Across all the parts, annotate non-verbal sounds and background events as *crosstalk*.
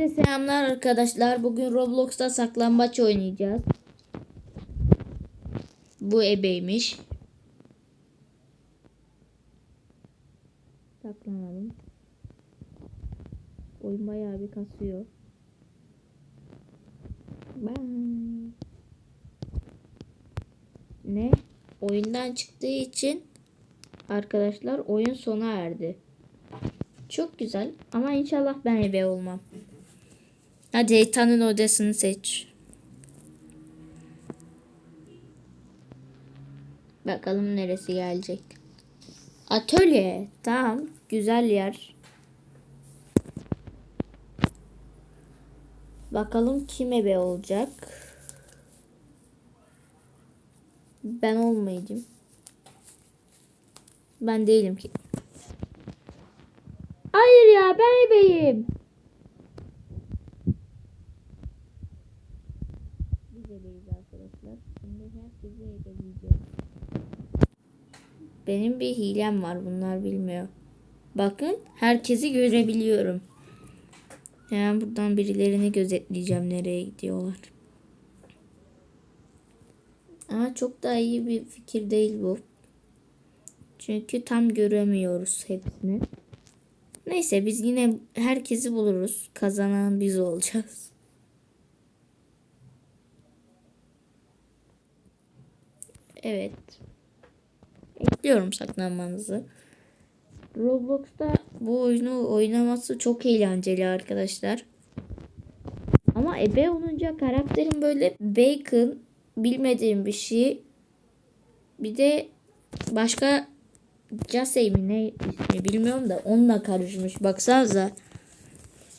Hepinize selamlar arkadaşlar. Bugün Roblox'ta saklambaç oynayacağız. Bu ebeymiş. Saklanalım. Oyun bayağı bir kasıyor. Ne? Oyundan çıktığı için arkadaşlar oyun sona erdi. Çok güzel ama inşallah ben ebe olmam. Hadi Ethan'ın odasını seç. Bakalım neresi gelecek. Atölye. Tamam. Güzel yer. Bakalım kim ebe olacak. Ben olmayacağım. Ben değilim ki. Hayır ya ben ebeyim. Biz ebeyiz arkadaşlar. Herkesi ebeleyeceğiz. Benim bir hilem var bunlar bilmiyor. Bakın herkesi görebiliyorum. Hemen buradan birilerini gözetleyeceğim nereye gidiyorlar. Ama çok da iyi bir fikir değil bu. Çünkü tam göremiyoruz hepsini. Neyse biz yine herkesi buluruz. Kazanan biz olacağız. Evet. Bekliyorum saklanmanızı. Roblox'ta bu oyunu oynaması çok eğlenceli arkadaşlar. Ama ebe olunca karakterin böyle bacon bilmediğim bir şey. Bir de başka Casey mi ne ismi bilmiyorum da onunla karışmış. Baksanıza.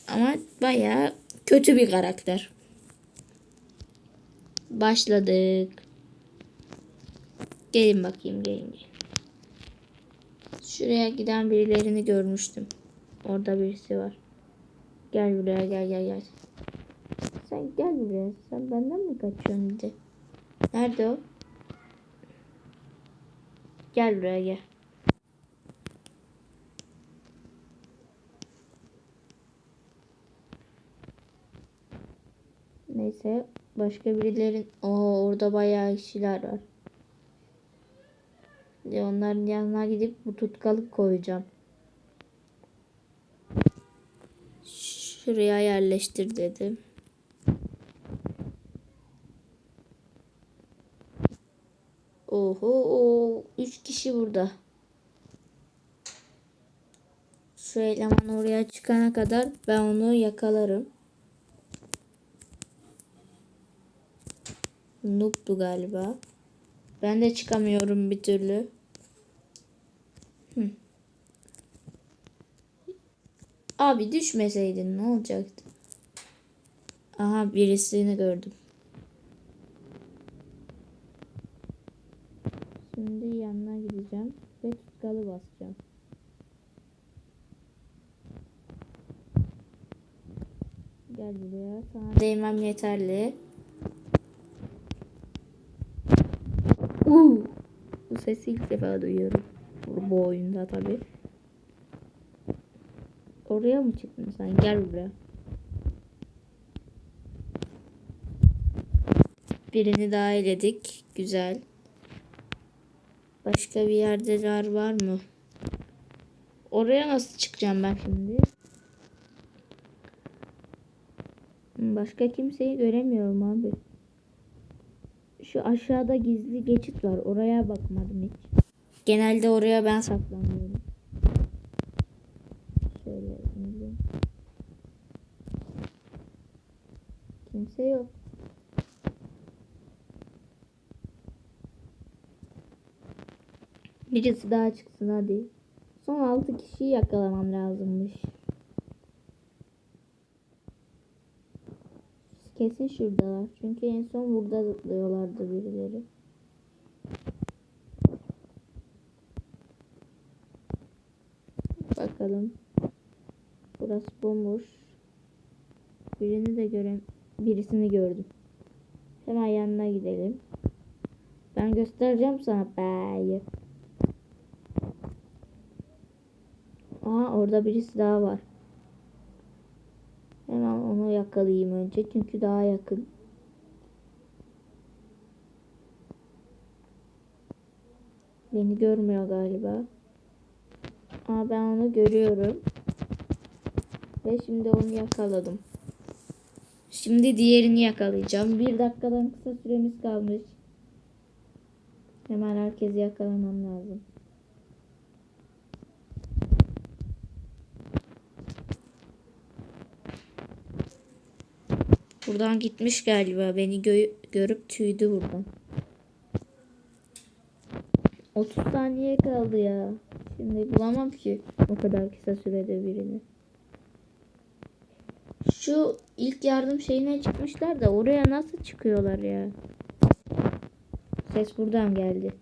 Ama baya kötü bir karakter. Başladık. Gelin bakayım gelin. gelin. Şuraya giden birilerini görmüştüm. Orada birisi var. Gel buraya gel gel gel. Sen gel buraya. Sen benden mi kaçıyorsun bir de? Nerede o? Gel buraya gel. Neyse başka birilerin Oo orada bayağı kişiler var. Onların yanına gidip bu tutkalık koyacağım. Şuraya yerleştir dedim. Oho, o üç kişi burada. Şu eleman oraya çıkana kadar ben onu yakalarım. Noob'du galiba. Ben de çıkamıyorum bir türlü. Hı. Abi düşmeseydin ne olacaktı? Aha birisini gördüm. Şimdi yanına gideceğim ve tutkalı basacağım. Gel buraya. Sana değmem yeterli. Uuu. Bu sesi ilk defa duyuyorum. Bu oyunda tabi. Oraya mı çıktın sen? Gel buraya. Birini daha eledik. Güzel. Başka bir yerdeler var mı? Oraya nasıl çıkacağım ben şimdi? Başka kimseyi göremiyorum abi. Şu aşağıda gizli geçit var. Oraya bakmadım hiç. Genelde oraya ben saklanıyorum. Şöyle indim. Kimse yok. Birisi daha çıksın hadi. Son 6 kişiyi yakalamam lazımmış. Kesin şuradalar. Çünkü en son burada zıplıyorlardı birileri. Bakalım. Burası bomboş. Birini de görem birisini gördüm. Hemen yanına gidelim. Ben göstereceğim sana beyi. Aha orada birisi daha var. Hemen onu yakalayayım önce çünkü daha yakın. Beni görmüyor galiba. Ama ben onu görüyorum. Ve şimdi onu yakaladım. Şimdi diğerini yakalayacağım. Bir dakikadan kısa süremiz kalmış. Hemen herkesi yakalamam lazım. Buradan gitmiş galiba. Beni gö- görüp tüydü buradan. 30 saniye kaldı ya. Şimdi bulamam ki o kadar kısa sürede birini. Şu ilk yardım şeyine çıkmışlar da oraya nasıl çıkıyorlar ya? Ses buradan geldi.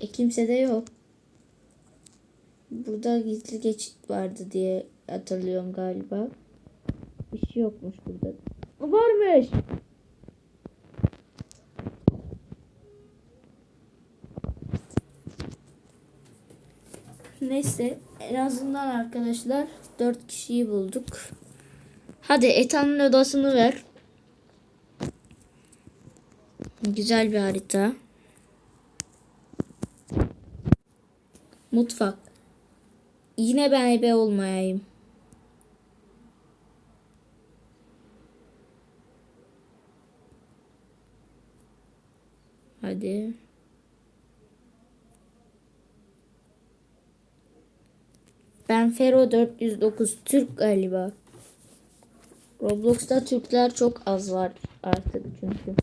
E kimse de yok. Burada gizli geçit vardı diye hatırlıyorum galiba. Bir şey yokmuş burada. Varmış. Neyse en azından arkadaşlar 4 kişiyi bulduk. Hadi Ethan'ın odasını ver. Güzel bir harita. Mutfak. Yine ben ebe olmayayım. Hadi. Ben Fero 409 Türk galiba. Roblox'ta Türkler çok az var artık çünkü.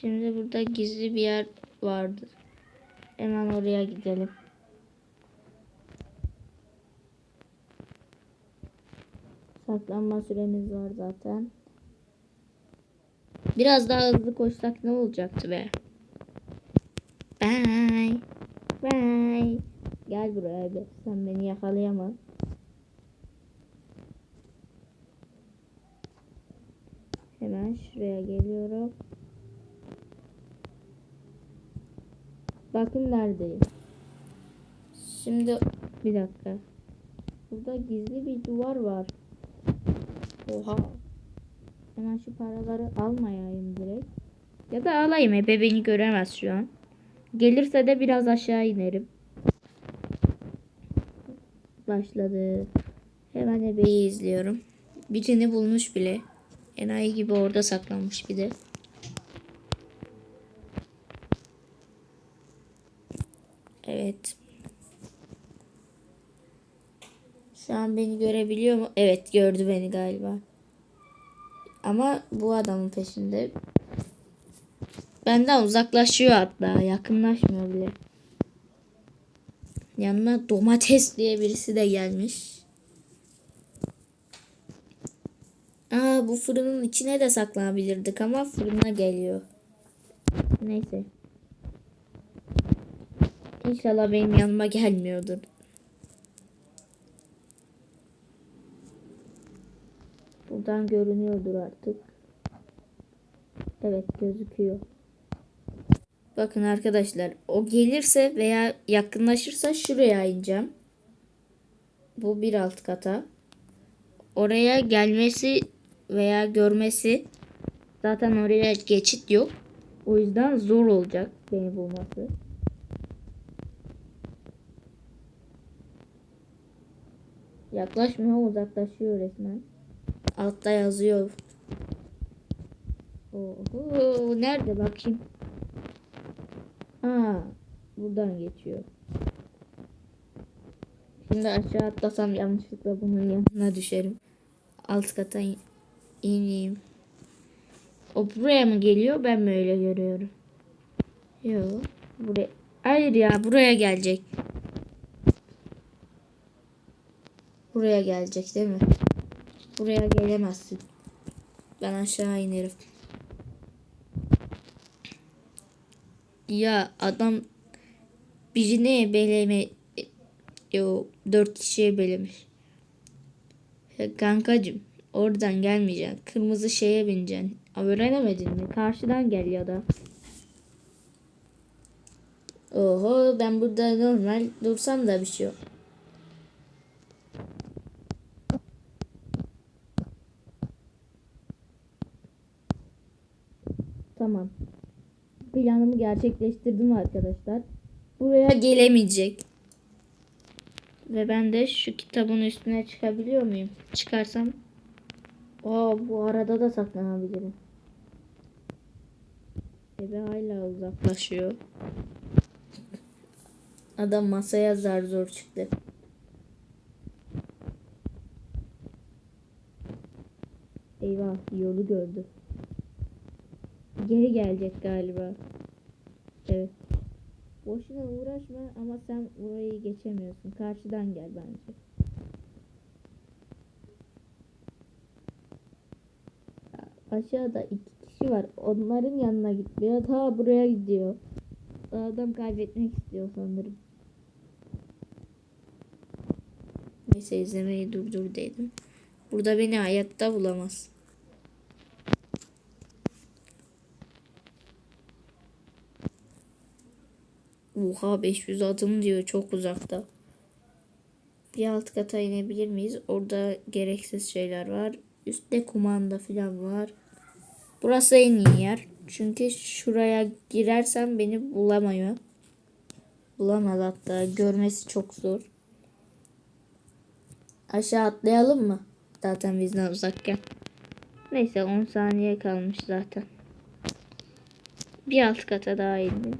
Şimdi burada gizli bir yer vardı. Hemen oraya gidelim. Saklanma süremiz var zaten. Biraz daha hızlı koşsak ne olacaktı be? Bye. Bye. Gel buraya be. Sen beni yakalayamaz. Hemen şuraya geliyorum. Bakın neredeyim. Şimdi bir dakika. Burada gizli bir duvar var. Oha. Hemen şu paraları almayayım direkt. Ya da alayım. Ebe beni göremez şu an. Gelirse de biraz aşağı inerim. Başladı. Hemen ebeyi izliyorum. Birini bulmuş bile. Enayi gibi orada saklanmış bir de. Evet. Şu an beni görebiliyor mu? Evet gördü beni galiba. Ama bu adamın peşinde. Benden uzaklaşıyor hatta. Yakınlaşmıyor bile. Yanına domates diye birisi de gelmiş. Aa bu fırının içine de saklanabilirdik ama fırına geliyor. Neyse. İnşallah benim yanıma gelmiyordur. Buradan görünüyordur artık. Evet gözüküyor. Bakın arkadaşlar o gelirse veya yakınlaşırsa şuraya ineceğim. Bu bir alt kata. Oraya gelmesi veya görmesi zaten oraya geçit yok. O yüzden zor olacak beni bulması. Yaklaşmıyor uzaklaşıyor resmen. Altta yazıyor. Oho, nerede bakayım? Ha, buradan geçiyor. Şimdi aşağı atlasam yanlışlıkla bunun yanına düşerim. Alt kata in- ineyim. O buraya mı geliyor? Ben mi öyle görüyorum? Yok. Buraya. Hayır ya buraya gelecek. Buraya gelecek değil mi? Buraya gelemezsin. Ben aşağı inerim. Ya adam birini beleme yo dört kişiye belemiş. Ya kankacım oradan gelmeyeceksin. Kırmızı şeye bineceksin. Öğrenemedin mi? Karşıdan gel ya da. Oho ben burada normal dursam da bir şey yok. Tamam. Planımı gerçekleştirdim arkadaşlar. Buraya gelemeyecek. Ve ben de şu kitabın üstüne çıkabiliyor muyum? Çıkarsam. Aa bu arada da saklanabilirim. Ebe hala uzaklaşıyor. Adam masaya zar zor çıktı. Eyvah yolu gördü. Geri gelecek galiba. Evet. Boşuna uğraşma ama sen burayı geçemiyorsun. Karşıdan gel bence. Aşağıda iki kişi var. Onların yanına gitmiyor. Ta buraya gidiyor. Adam kaybetmek istiyor sanırım. Neyse izlemeyi durdur dedim. Burada beni hayatta bulamaz. Oha 500 adım diyor çok uzakta. Bir alt kata inebilir miyiz? Orada gereksiz şeyler var. Üstte kumanda falan var. Burası en iyi yer. Çünkü şuraya girersem beni bulamıyor. Bulamaz hatta. Görmesi çok zor. Aşağı atlayalım mı? Zaten bizden uzakken. Neyse 10 saniye kalmış zaten. Bir alt kata daha indim.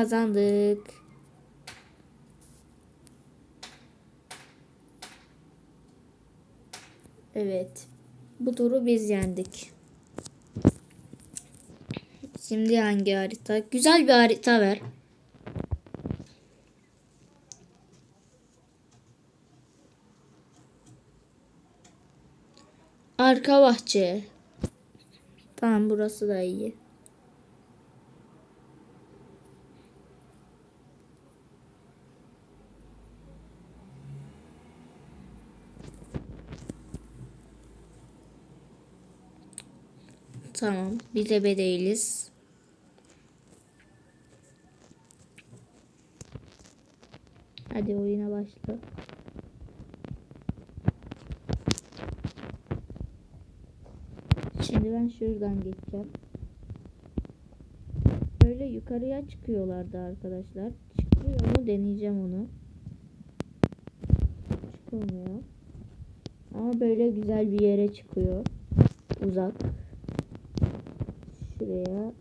Kazandık. Evet. Bu turu biz yendik. Şimdi hangi harita? Güzel bir harita ver. Arka bahçe. Tamam burası da iyi. Tamam. Biz ebe değiliz. Hadi oyuna başla. Şimdi ben şuradan geçeceğim. Böyle yukarıya çıkıyorlardı arkadaşlar. Çıkıyor mu deneyeceğim onu. Çıkılmıyor. Ama böyle güzel bir yere çıkıyor. Uzak. Şuraya.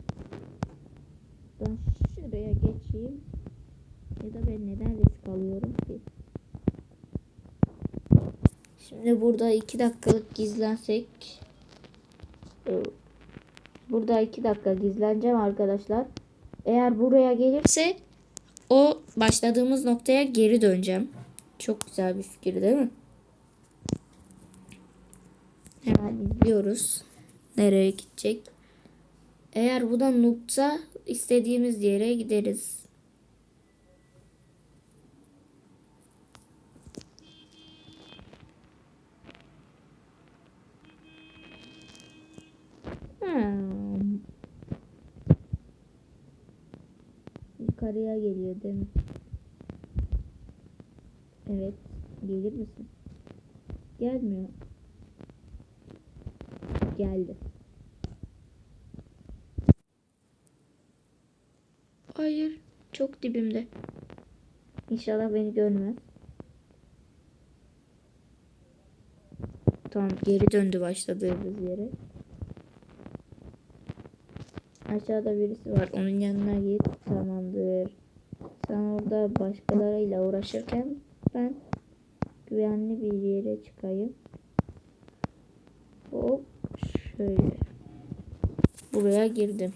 Ben şuraya geçeyim. Ya da ben neden risk alıyorum ki? Şimdi burada iki dakikalık gizlensek. Burada iki dakika gizleneceğim arkadaşlar. Eğer buraya gelirse o başladığımız noktaya geri döneceğim. Çok güzel bir fikir değil mi? Hemen izliyoruz. Nereye gidecek? Eğer bu da noob'sa istediğimiz yere gideriz. Hmm. Yukarıya geliyor değil mi? Evet. Gelir misin? Gelmiyor. Geldi. Hayır. Çok dibimde. İnşallah beni görmez. Tamam geri döndü başladığımız yere. Aşağıda birisi var. Onun yanına git. Tamamdır. Sen orada başkalarıyla uğraşırken ben güvenli bir yere çıkayım. Hop şöyle. Buraya girdim.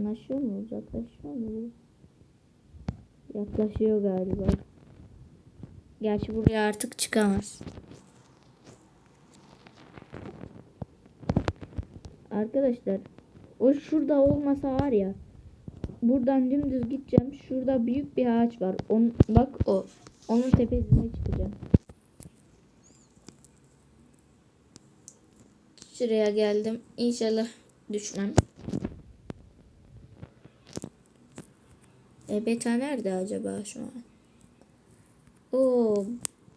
Yakınlaşıyor mu? Uzaklaşıyor mu? Yaklaşıyor galiba. Gerçi buraya artık çıkamaz. Arkadaşlar o şurada olmasa var ya buradan dümdüz gideceğim. Şurada büyük bir ağaç var. On, bak o. Onun tepesine çıkacağım. Şuraya geldim. İnşallah düşmem. E beta nerede acaba şu an? Oo,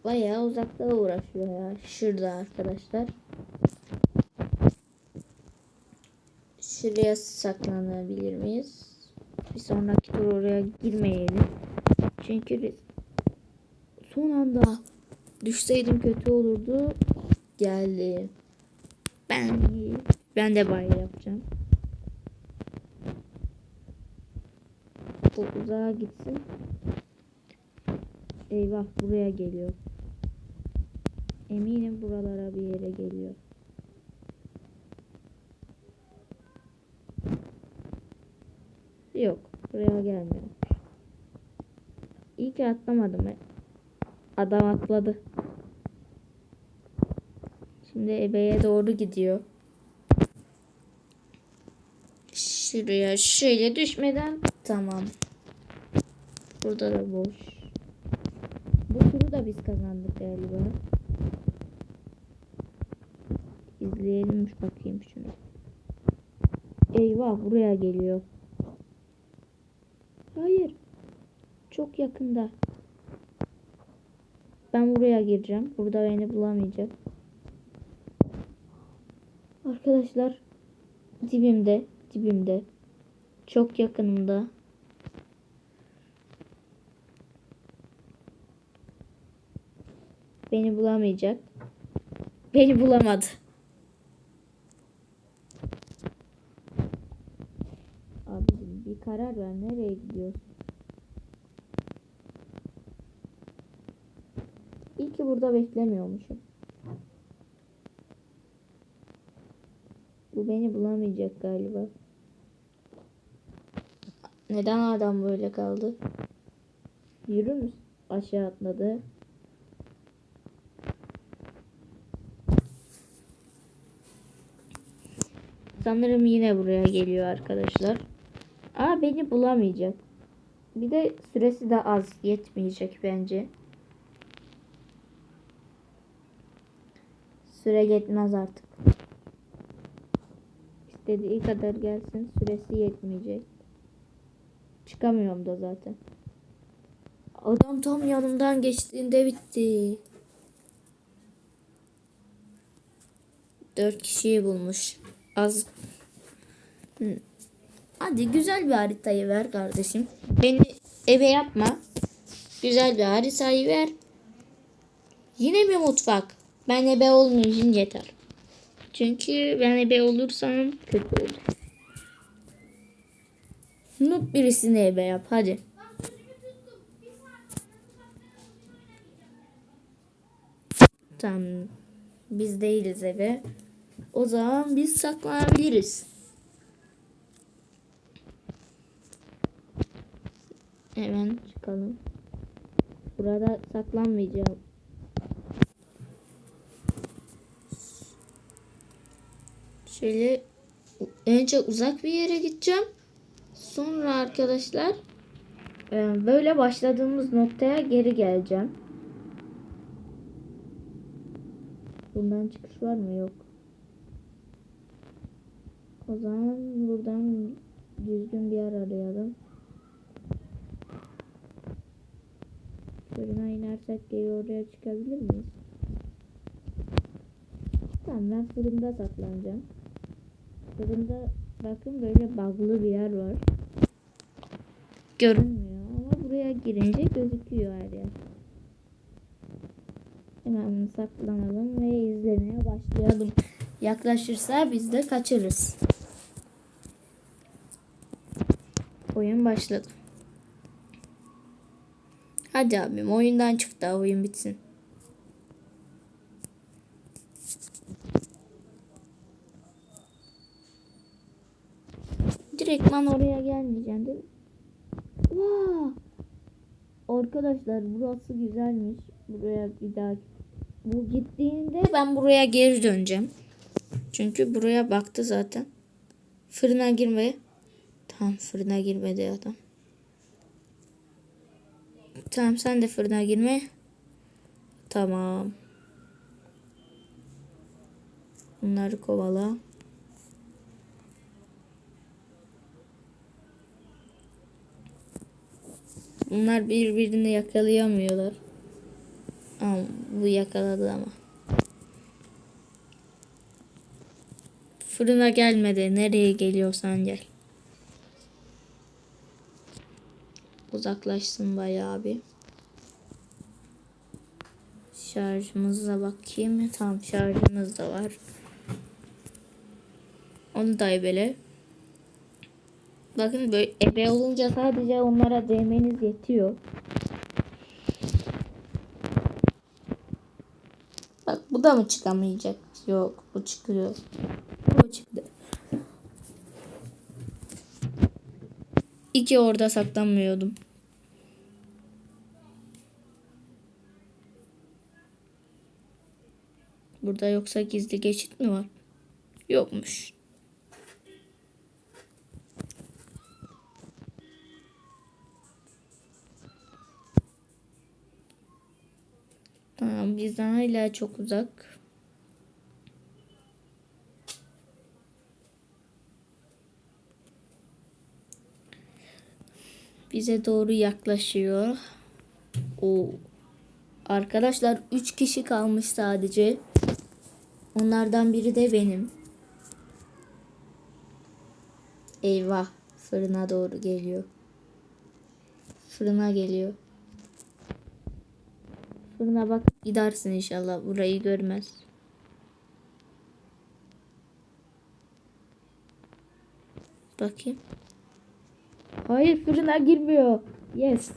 bayağı uzakta uğraşıyor ya. Şurada arkadaşlar. Şuraya saklanabilir miyiz? Bir sonraki tur oraya girmeyelim. Çünkü son anda düşseydim kötü olurdu. Geldi. Ben ben de bay yapacağım. Bu uzağa gitsin. Eyvah buraya geliyor. Eminim buralara bir yere geliyor. Yok. Buraya gelmiyor. İyi ki atlamadım. Adam atladı. Şimdi ebeye doğru gidiyor. Şuraya şöyle düşmeden tamam. Burada da boş. Bu turu da biz kazandık galiba. İzleyelim bakayım şunu. Eyvah buraya geliyor. Hayır. Çok yakında. Ben buraya gireceğim. Burada beni bulamayacak. Arkadaşlar dibimde, dibimde. Çok yakınımda. Beni bulamayacak. Beni bulamadı. Abicim bir karar ver. Nereye gidiyorsun? İyi ki burada beklemiyormuşum. Bu beni bulamayacak galiba. Neden adam böyle kaldı? Yürür müsün? Aşağı atladı. Sanırım yine buraya geliyor arkadaşlar. Aa beni bulamayacak. Bir de süresi de az yetmeyecek bence. Süre yetmez artık. İstediği kadar gelsin süresi yetmeyecek. Çıkamıyorum da zaten. Adam tam yanımdan geçtiğinde bitti. Dört kişiyi bulmuş. Az. Hadi güzel bir haritayı ver kardeşim. Beni eve yapma. Güzel bir haritayı ver. Yine mi mutfak? Ben ebe olmayayım yeter. Çünkü ben ebe olursam kötü olur. Noob birisini ebe yap hadi. Tamam. Biz değiliz ebe. O zaman biz saklanabiliriz. Hemen çıkalım. Burada saklanmayacağım. Şöyle önce uzak bir yere gideceğim. Sonra arkadaşlar e, böyle başladığımız noktaya geri geleceğim. Bundan çıkış var mı? Yok. O zaman buradan düzgün bir yer arayalım. Fırına inersek geri oraya çıkabilir miyiz? Tamam ben fırında saklanacağım. Fırında bakın böyle bug'lı bir yer var. Görünmüyor ama buraya girince gözüküyor her yer. Hemen saklanalım ve izlemeye başlayalım. Yaklaşırsa biz de kaçırız. Oyun başladı. Hadi abim oyundan çık da oyun bitsin. Direktman oraya gelmeyeceğim değil mi? Wow. Arkadaşlar burası güzelmiş. Buraya bir daha bu gittiğinde ben buraya geri döneceğim. Çünkü buraya baktı zaten. Fırına girme. Tamam fırına girmedi adam. Tamam sen de fırına girme. Tamam. Bunları kovala. Bunlar birbirini yakalayamıyorlar. Ama bu yakaladı ama. Fırına gelmedi. Nereye geliyorsan gel. Uzaklaşsın bayağı bir. Şarjımıza bakayım. Tamam şarjımız da var. Onu da ebele. Bakın böyle ebe olunca sadece onlara değmeniz yetiyor. Bak bu da mı çıkamayacak? Yok bu çıkıyor. Bu çıktı. İki orada saklanmıyordum. Burada yoksa gizli geçit mi var? Yokmuş. Tamam bizden hala çok uzak. Bize doğru yaklaşıyor. O Arkadaşlar 3 kişi kalmış sadece. Onlardan biri de benim. Eyvah. Fırına doğru geliyor. Fırına geliyor. Fırına bak gidersin inşallah. Burayı görmez. Bakayım. Hayır fırına girmiyor. Yes.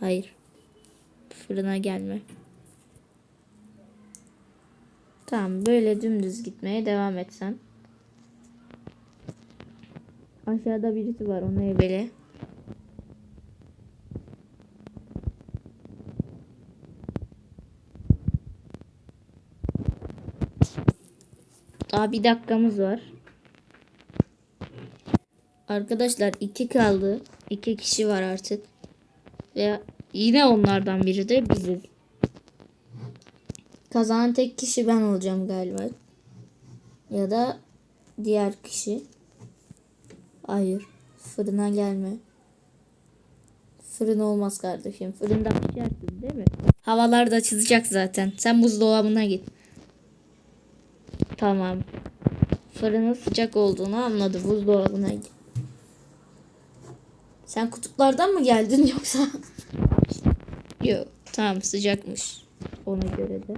Hayır. Fırına gelme. Tamam böyle dümdüz gitmeye devam etsen. Aşağıda birisi var onu evele. Daha bir dakikamız var. Arkadaşlar iki kaldı. İki kişi var artık. Ve yine onlardan biri de biziz. Kazanan tek kişi ben olacağım galiba. Ya da diğer kişi. Hayır. Fırına gelme. Fırın olmaz kardeşim. Fırında pişersin değil mi? Havalar da açılacak zaten. Sen buzdolabına git. Tamam. Fırının sıcak olduğunu anladı. Buzdolabına git. Sen kutuplardan mı geldin yoksa? *laughs* Yok. Tamam sıcakmış. Ona göre de.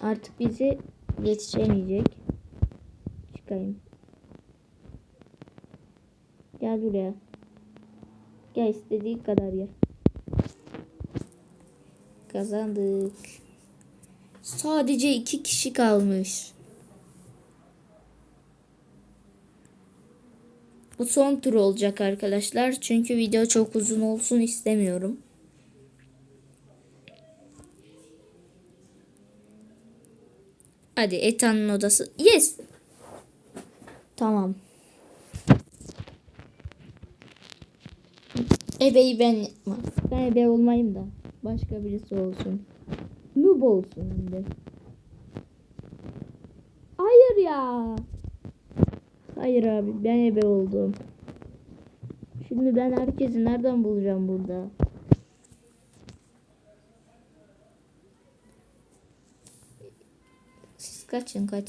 Artık bizi yetişemeyecek. Çıkayım. Gel buraya. Gel istediği kadar ye. Kazandık. Sadece iki kişi kalmış. Bu son tur olacak arkadaşlar. Çünkü video çok uzun olsun istemiyorum. Hadi Ethan'ın odası. Yes. Tamam. Ebeyi ben yapmam. Ben ebe olmayayım da. Başka birisi olsun. Noob olsun hem de. Hayır ya. Hayır abi ben ebe oldum. Şimdi ben herkesi nereden bulacağım burada? Siz kaçın kaç.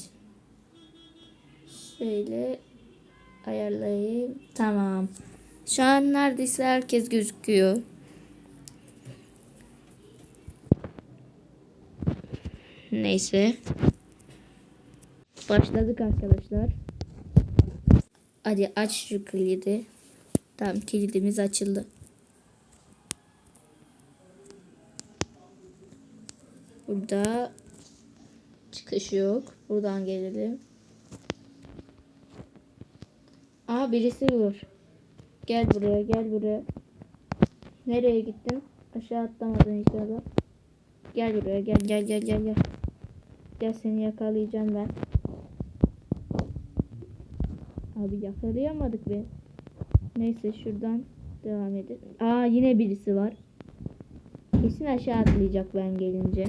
Şöyle ayarlayayım. Tamam. Şu an neredeyse herkes gözüküyor. Neyse. Başladık arkadaşlar. Hadi aç şu kilidi. Tamam kilidimiz açıldı. Burada çıkış yok. Buradan gelelim. Aa birisi var. Gel buraya gel buraya. Nereye gittin? Aşağı atlamadın inşallah. Gel buraya gel gel gel gel gel. Gel seni yakalayacağım ben. Abi yakalayamadık be. Neyse şuradan devam edelim. Aa yine birisi var. Kesin aşağı atlayacak ben gelince.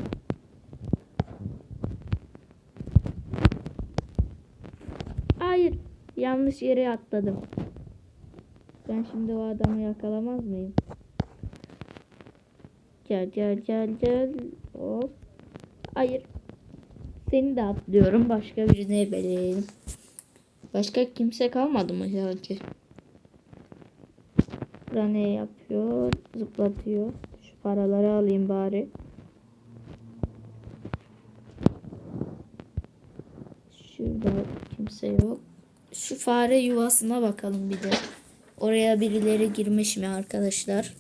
Hayır. Yanlış yere atladım. Ben şimdi o adamı yakalamaz mıyım? Gel gel gel gel. Hop. Hayır. Seni de atlıyorum. Başka birine beleyelim. Başka kimse kalmadı mı sanki? Burada ne yapıyor? Zıplatıyor. Şu paraları alayım bari. Şurada kimse yok. Şu fare yuvasına bakalım bir de. Oraya birileri girmiş mi arkadaşlar?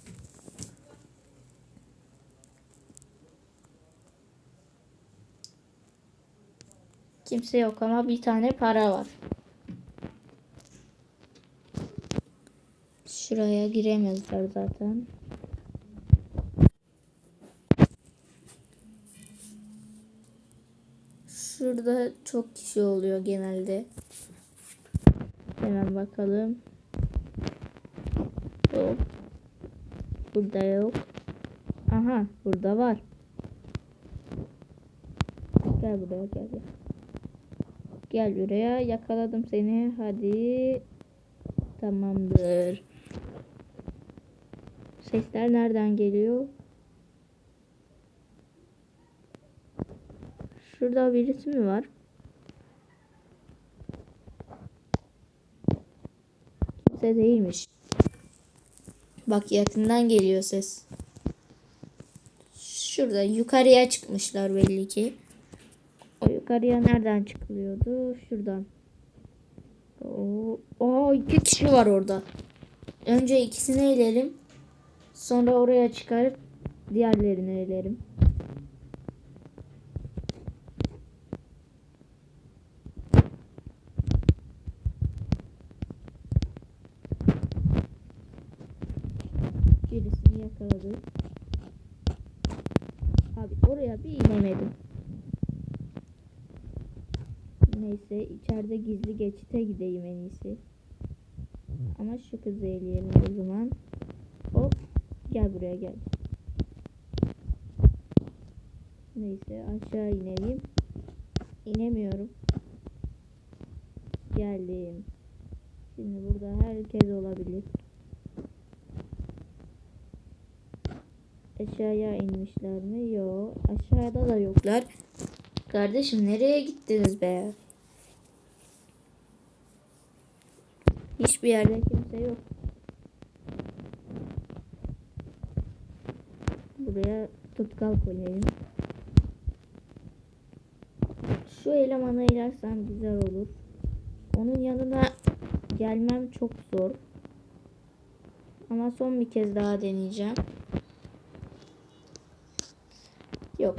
Kimse yok ama bir tane para var. Şuraya giremezler zaten. Şurada çok kişi oluyor genelde. Hemen bakalım. Yok. Burada yok. Aha burada var. Gel buraya gel. Gel, gel buraya yakaladım seni. Hadi. Tamamdır. Sesler nereden geliyor? Şurada birisi mi var? Kimse değilmiş. Bak yakından geliyor ses. Şurada yukarıya çıkmışlar belli ki. Yukarıya nereden çıkılıyordu? Şuradan. Oo, oo iki kişi var orada. Önce ikisini elerim. Sonra oraya çıkarıp diğerlerini elerim. Birisini yakaladı. Abi oraya bir inemedim. Neyse içeride gizli geçite gideyim en iyisi. Ama şu kızı eleyelim o zaman. Hop gel buraya gel. Neyse aşağı ineyim. İnemiyorum. Geldim. Şimdi burada herkes olabilir. Aşağıya inmişler mi? Yok. Aşağıda da yoklar. Kardeşim nereye gittiniz be? Hiçbir yerde kimse yok. Buraya tutkal koyayım. Şu elemanı ilersem güzel olur. Onun yanına gelmem çok zor. Ama son bir kez daha deneyeceğim. Yok.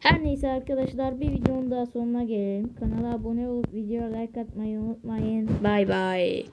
Her neyse arkadaşlar bir videonun daha sonuna gelelim. Kanala abone olup videoya like atmayı unutmayın. Bay bay.